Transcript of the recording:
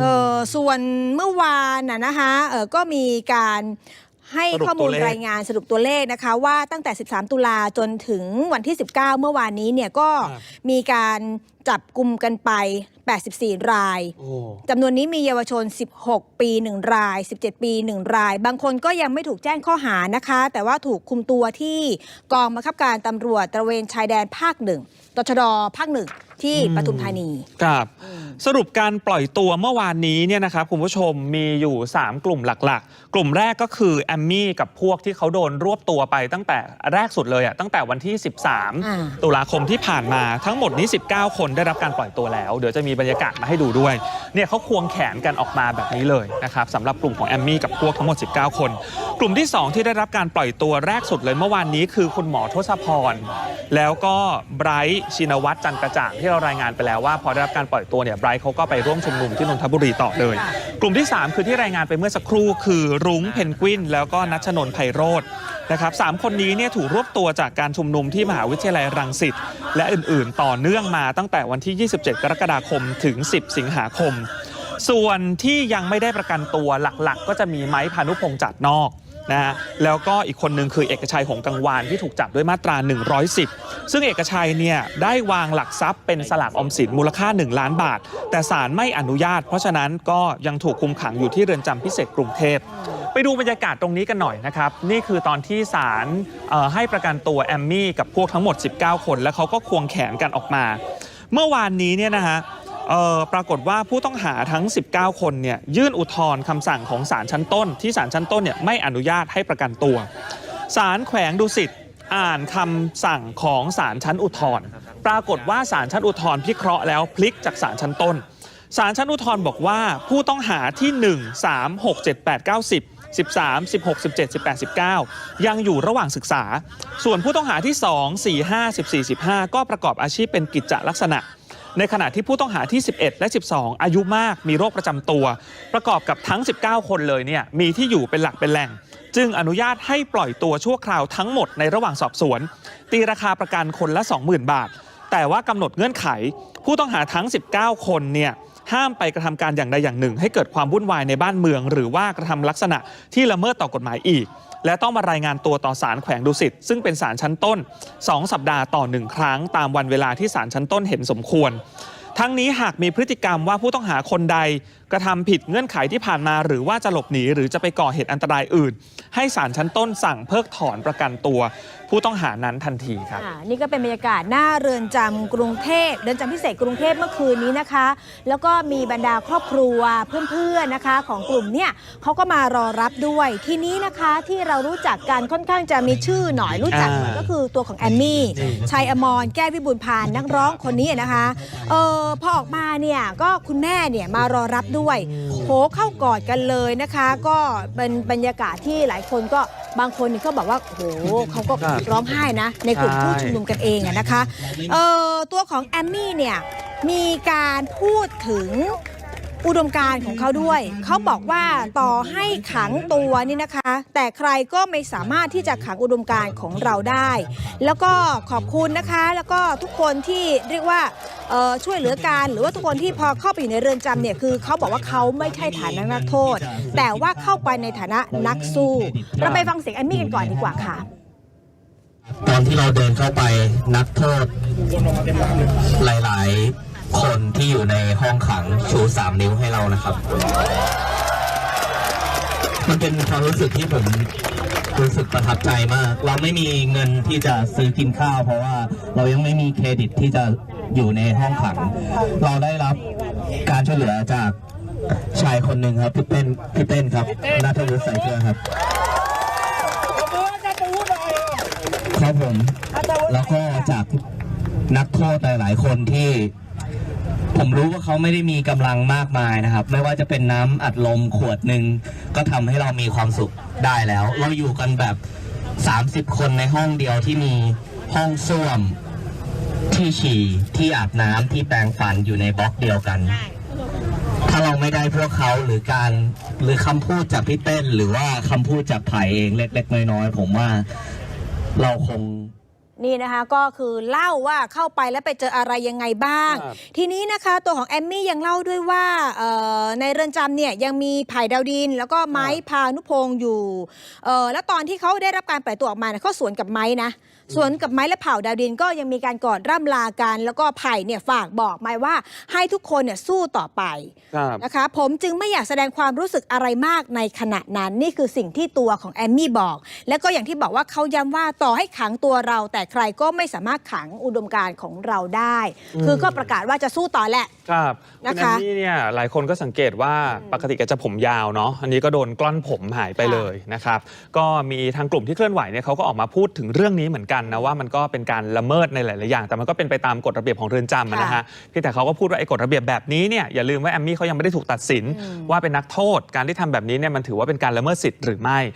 เออส่วนเมื่อวานน่ะนะคะเออก็มีการให้สรุปข้อมูลตัวเลขรายงานสรุปตัวเลขนะคะ ว่าตั้งแต่ 13 ตุลาจนถึงวันที่ 19 เมื่อวานนี้เนี่ยก็มีการ จับกลุ่มกันไป 84 รายโอ้จำนวนนี้มีเยาวชน 16 ปี 1 ราย 17 ปี 1 ราย บางคนก็ยังไม่ถูกแจ้งข้อหานะคะ แต่ว่าถูกคุมตัวที่กองบังคับการตำรวจตระเวนชายแดนภาคหนึ่งตชดภาคหนึ่งที่ปทุมธานีครับสรุปการปล่อยตัวเมื่อวานนี้เนี่ยนะครับคุณผู้ชมมีอยู่ 3 กลุ่มหลักๆ กลุ่มแรกก็คือแอมมี่กับพวกที่เขาโดนรวบตัวไปตั้งแต่แรกสุดเลยอะตั้งแต่วันที่อ่า13 ตุลาคมที่ผ่านมาทั้งหมดนี้ 19 คนได้รับการปล่อยตัวแล้ว เดี๋ยวจะมีบรรยากาศมาให้ดูด้วยเนี่ยเขาควงแขนกันออกมาแบบนี้เลยนะครับสำหรับกลุ่มของแอมมี่กับพวกทั้งหมด 19 คน กลุ่มที่ 2 ที่ได้รับการปล่อยตัวแรกสุดเลยเมื่อวานนี้คือคุณหมอทศพร แล้วก็ไบรท์ชินวัตรจันกระจ่างที่เรารายงานไปแล้วว่าพอได้รับการปล่อยตัวเนี่ยไบรท์เขาก็ไปร่วมชุมนุมที่นนทบุรีต่อเลย กลุ่มที่ 3 คือที่รายงานไปเมื่อสักครู่คือรุ้งเพนกวิน แล้วก็นัชนน์ไพโรธ นะครับสามคนนี้เนี่ยถูกรวบตัวจากการชุมนุมที่มหาวิทยาลัยรังสิตและอื่นๆ ต่อเนื่องมาตั้งแต่วันที่ 27 กรกฎาคมถึง 10 สิงหาคม ส่วนที่ยังไม่ได้ประกันตัวหลักๆ ก็จะมีไม้พานุพงษ์จัดนอกนะฮะแล้วก็อีกคนหนึ่งคือเอกชัยหงกังวานที่ถูกจับด้วยมาตรา 110 ซึ่งเอกชัยเนี่ยได้วางหลักทรัพย์เป็นสลากออมสินมูลค่า 1 ล้านบาท แต่ศาลไม่อนุญาต เพราะฉะนั้นก็ยังถูกคุมขังอยู่ที่เรือนจำพิเศษกรุงเทพ ไปดูบรรยากาศตรงนี้กันหน่อยนะครับ นี่คือตอนที่ศาลให้ประกันตัวแอมมี่กับพวกทั้งหมด 19 คน แล้วเขาก็ควงแขนกันออกมา เมื่อวานนี้เนี่ยนะฮะปรากฏว่าผู้ต้องหาทั้ง 19 คนเนี่ยยื่นอุทธรณ์คำสั่งของศาลชั้นต้น ที่ศาลชั้นต้นเนี่ยไม่อนุญาตให้ประกันตัวศาลแขวงดุสิตอ่านคำสั่งของศาลชั้นอุทธรณ์ปรากฏว่าศาลชั้นอุทธรณ์พิเคราะห์แล้วพลิกจากศาลชั้นต้นศาลชั้นอุทธรณ์บอกว่าผู้ต้องหาที่ 1 3 6 7 8 9 10 13 16 17 18 19 ยังอยู่ระหว่างศึกษา ส่วนผู้ต้องหาที่ 2 4 5 14 15 ก็ประกอบอาชีพเป็นกิจจลักษณะ ในขณะที่ผู้ต้องหาที่ 11 และ 12 อายุมากมีโรคประจำตัว ประกอบกับทั้ง 19 คนเลยเนี่ยมีที่อยู่เป็นหลักเป็นแหล่ง จึงอนุญาตให้ปล่อยตัวชั่วคราวทั้งหมดในระหว่างสอบสวน ตีราคาประกันคนละ 20,000 บาท แต่ว่ากำหนดเงื่อนไข ผู้ต้องหาทั้ง 19 คนเนี่ย ห้ามไปกระทำการอย่างใดอย่างหนึ่ง ให้เกิดความวุ่นวายในบ้านเมือง หรือว่ากระทำลักษณะที่ละเมิดต่อกฎหมายอีก และต้องมารายงานตัวต่อศาลแขวงดุสิตซึ่งเป็นศาลชั้นต้น 2 สัปดาห์ต่อหนึ่งครั้ง ตามวันเวลาที่ศาลชั้นต้นเห็นสมควรทั้งนี้หากมีพฤติกรรมว่าผู้ต้องหาคนใด กระทำผิดเงื่อนไขที่ผ่านมา หรือว่าจะหลบหนีหรือจะไปก่อเหตุอันตรายอื่น ให้ศาลชั้นต้นสั่งเพิกถอนประกันตัวผู้ต้องหานั้นทันทีครับ อ่านี่ก็เป็นบรรยากาศหน้าเรือนจำกรุงเทพเรือนจำพิเศษกรุงเทพเมื่อคืนนี้นะคะ แล้วก็มีบรรดาครอบครัวเพื่อนๆนะคะ ของกลุ่มเนี่ยเขาก็มารอรับด้วยทีนี้นะคะที่เรารู้จักกันค่อนข้างจะมีชื่อหน่อยรู้จักหน่อยอ่า ก็คือตัวของแอมมี่ชัยอมรแก้ววิบูลย์พานนักร้องคนนี้นะคะเออพอออกมาเนี่ยก็คุณแม่เนี่ยมารอรับด้วยโหเข้ากอดกันเลยนะคะ ก็เป็นบรรยากาศที่หลายคนก็ บางคนนี่ก็บอกว่าโหเขาก็ครับ ร้องไห้นะ ในกลุ่มใช่ผู้ชุมนุมกันเองอะนะคะเอ่อตัวของแอมมี่เนี่ยมีการพูดถึงอุดมการณ์ของเขาด้วย เขาบอกว่าต่อให้ขังตัวนี่นะคะ แต่ใครก็ไม่สามารถที่จะขังอุดมการณ์ของเราได้ แล้วก็ขอบคุณนะคะ แล้วก็ทุกคนที่เรียกว่าเอ่อ ช่วยเหลือการหรือว่าทุกคนที่พอเข้าไปอยู่ในเรือนจำเนี่ยคือเขาบอกว่าเขาไม่ใช่ฐานะนักโทษ แต่ว่าเข้าไปในฐานะนักสู้ เราไปฟังเสียงแอมมี่กันก่อนดีกว่าค่ะตอนที่เราเดินเข้าไปนักโทษ หลาย ๆ คนที่อยู่ในห้องขังชูสามนิ้วให้เรานะครับ มันเป็นความรู้สึกที่ผมรู้สึกประทับใจมาก เราไม่มีเงินที่จะซื้อกินข้าว เพราะว่าเรายังไม่มีเครดิตที่จะ อยู่ในห้องขัง เราได้รับการช่วยเหลือจากชายคนหนึ่งครับพี่เต้นพี่เต้นครับนัทวุฒิใส่เกลือครับครับผมแล้วก็จากนักโทษหลาย ๆ คนที่ ผมรู้ว่าเขาไม่ได้มีกำลังมากมายนะครับ ไม่ว่าจะเป็นน้ำอัดลมขวดหนึ่งก็ทำให้เรามีความสุขได้แล้ว เราอยู่กันแบบ 30 คนในห้องเดียวที่มีห้องส้วม ที่ฉี่ที่อาบน้ำที่แปรงฟันอยู่ในบล็อกเดียวกัน ถ้าเราไม่ได้พวกเขาหรือการหรือคำพูดจากพี่เต้น หรือว่าคำพูดจากไผ่เองเล็ก ๆ น้อยๆผมว่า เราคง นี่นะคะก็คือเล่าว่าเข้าไปแล้วไปเจออะไรยังไงบ้าง ครับ ทีนี้นะคะตัวของแอมมี่ยังเล่าด้วยว่าเอ่อในเรือนจำเนี่ยยังมีไผ่ดาวดิน แล้วก็ไม้พานุพงศ์อยู่เอ่อแล้วตอนที่เขาได้รับการปล่อยตัวออกมาเนี่ยเขาสวนกับไม้นะสวนกับไม้และเผ่าดาวดินก็ยังมีการกอดร่ำลากัน แล้วก็ไผ่เนี่ยฝากบอกไม้ว่าให้ทุกคนเนี่ยสู้ต่อไป ครับ นะคะผมจึงไม่อยากแสดงความรู้สึกอะไรมากในขณะนั้นนี่คือสิ่งที่ตัวของแอมมี่บอก และก็อย่างที่บอกว่าเขาย้ำว่าต่อให้ขังตัวเราแต่ใครก็ไม่สามารถขังอุดมการณ์ของเราได้อืมคือก็ประกาศว่าจะสู้ต่อแหละ ครับนะคะณแอมมี่เนี่ยหลายคนก็สังเกตว่าปกติแกจะผมยาวเนาะอันนี้ก็โดนกล้อนผมหายไปค่ะเลยนะครับ ก็มีทางกลุ่มที่เคลื่อนไหวเนี่ยเขาก็ออกมาพูดถึงเรื่องนี้เหมือนกันนะว่ามันก็เป็นการละเมิดในหลายๆอย่าง แต่มันก็เป็นไปตามกฎระเบียบของเรือนจำอะนะฮะเพียงแต่เขาก็พูดว่าไอ้กฎระเบียบแบบนี้เนี่ยอย่าลืมว่าแอมมี่เขายังไม่ได้ถูกตัดสิน อืม ว่าเป็นนักโทษการที่ทำแบบนี้เนี่ยมันถือว่าเป็นการละเมิดสิทธิ์หรือไม่